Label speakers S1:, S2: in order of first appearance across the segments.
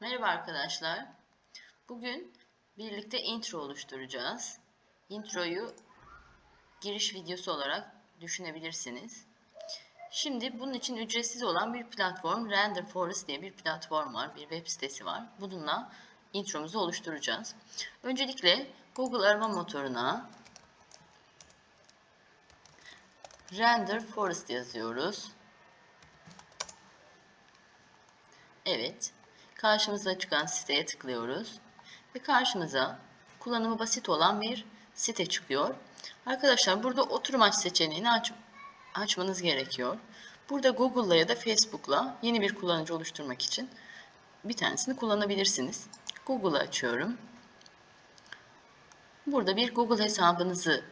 S1: Merhaba arkadaşlar. Bugün birlikte intro oluşturacağız. Introyu giriş videosu olarak düşünebilirsiniz. Şimdi bunun için ücretsiz olan bir platform Render Forest diye bir platform var. Bir web sitesi var. Bununla intromuzu oluşturacağız. Öncelikle Google arama motoruna Render Forest yazıyoruz. Evet. Karşımıza çıkan siteye tıklıyoruz. Ve karşımıza kullanımı basit olan bir site çıkıyor. Arkadaşlar burada oturum aç seçeneğini aç, açmanız gerekiyor. Burada Google'la ya da Facebook'la yeni bir kullanıcı oluşturmak için bir tanesini kullanabilirsiniz. Google'ı açıyorum. Burada bir Google hesabınızı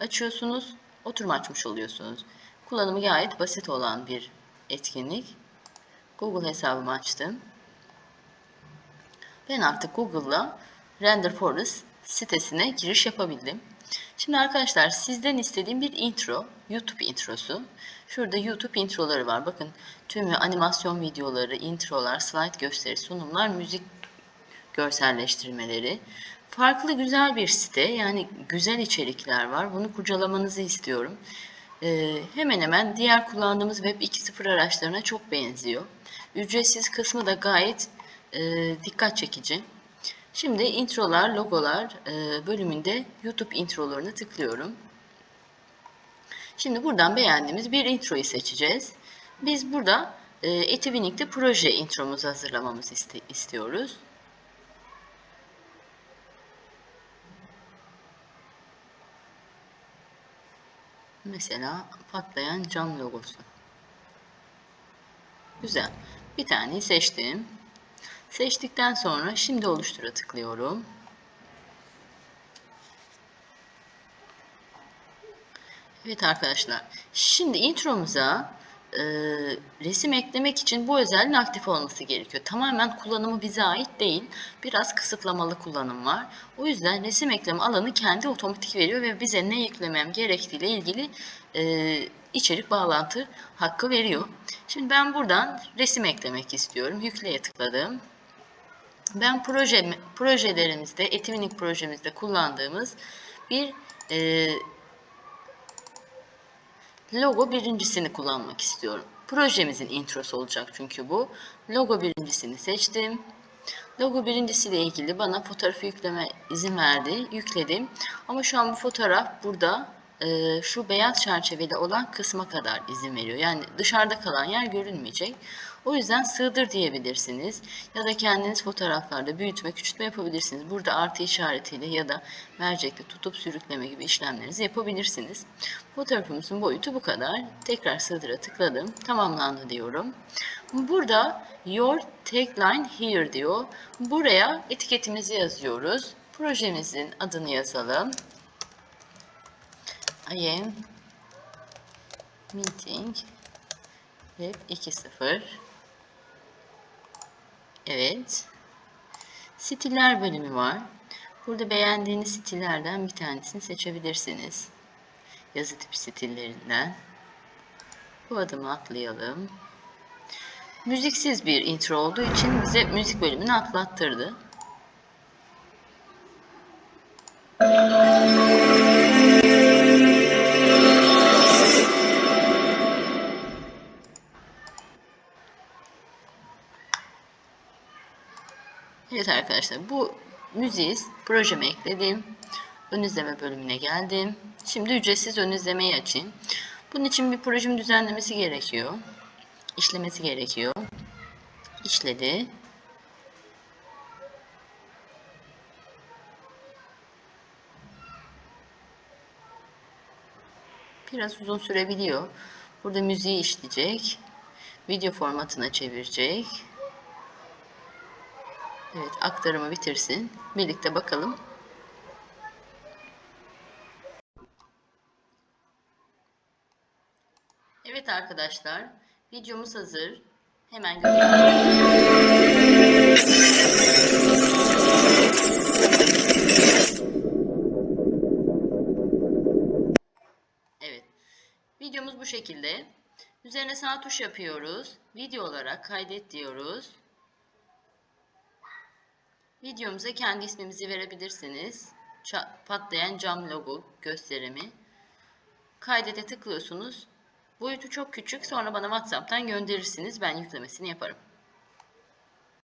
S1: açıyorsunuz. Oturum açmış oluyorsunuz. Kullanımı gayet basit olan bir etkinlik. Google hesabımı açtım. Ben artık Google'la Render Forest sitesine giriş yapabildim. Şimdi arkadaşlar sizden istediğim bir intro, YouTube introsu. Şurada YouTube introları var. Bakın tümü animasyon videoları, introlar, slide gösteri, sunumlar, müzik görselleştirmeleri. Farklı güzel bir site. Yani güzel içerikler var. Bunu kurcalamanızı istiyorum. Ee, hemen hemen diğer kullandığımız Web 2.0 araçlarına çok benziyor. Ücretsiz kısmı da gayet e, dikkat çekici. Şimdi introlar, logolar e, bölümünde YouTube introlarını tıklıyorum. Şimdi buradan beğendiğimiz bir introyu seçeceğiz. Biz burada e, Etivining'de proje intromuzu hazırlamamızı iste istiyoruz. Mesela patlayan cam logosu. Güzel. Bir taneyi seçtim. Seçtikten sonra şimdi oluştura tıklıyorum. Evet arkadaşlar. Şimdi intromuza e, resim eklemek için bu özelliğin aktif olması gerekiyor. Tamamen kullanımı bize ait değil. Biraz kısıtlamalı kullanım var. O yüzden resim ekleme alanı kendi otomatik veriyor ve bize ne eklemem gerektiğiyle ilgili e, içerik bağlantı hakkı veriyor. Şimdi ben buradan resim eklemek istiyorum. Yükleye tıkladım. Ben proje, projelerimizde, Etivinik projemizde kullandığımız bir e, logo birincisini kullanmak istiyorum. Projemizin introsu olacak çünkü bu. Logo birincisini seçtim. Logo birincisiyle ilgili bana fotoğrafı yükleme izin verdi. Yükledim. Ama şu an bu fotoğraf burada e, şu beyaz çerçeveli olan kısma kadar izin veriyor. Yani dışarıda kalan yer görünmeyecek. O yüzden sığdır diyebilirsiniz. Ya da kendiniz fotoğraflarda büyütme, küçültme yapabilirsiniz. Burada artı işaretiyle ya da mercekle tutup sürükleme gibi işlemlerinizi yapabilirsiniz. Fotoğrafımızın boyutu bu kadar. Tekrar sığdıra tıkladım. Tamamlandı diyorum. Burada your tagline here diyor. Buraya etiketimizi yazıyoruz. Projemizin adını yazalım. I am meeting web 2.0 Evet. Stiller bölümü var. Burada beğendiğiniz stillerden bir tanesini seçebilirsiniz. Yazı tipi stillerinden. Bu adımı atlayalım. Müziksiz bir intro olduğu için bize müzik bölümünü atlattırdı. Evet arkadaşlar bu müziği projeme ekledim. Ön izleme bölümüne geldim. Şimdi ücretsiz ön izlemeyi açayım. Bunun için bir projem düzenlemesi gerekiyor. İşlemesi gerekiyor. İşledi. Biraz uzun sürebiliyor. Burada müziği işleyecek. Video formatına çevirecek. Evet aktarımı bitirsin. Birlikte bakalım. Evet arkadaşlar videomuz hazır. Hemen Evet. Videomuz bu şekilde. Üzerine sağ tuş yapıyoruz. Video olarak kaydet diyoruz. Videomuza kendi ismimizi verebilirsiniz. Patlayan cam logo gösterimi. Kaydete tıklıyorsunuz. Boyutu çok küçük. Sonra bana WhatsApp'tan gönderirsiniz. Ben yüklemesini yaparım.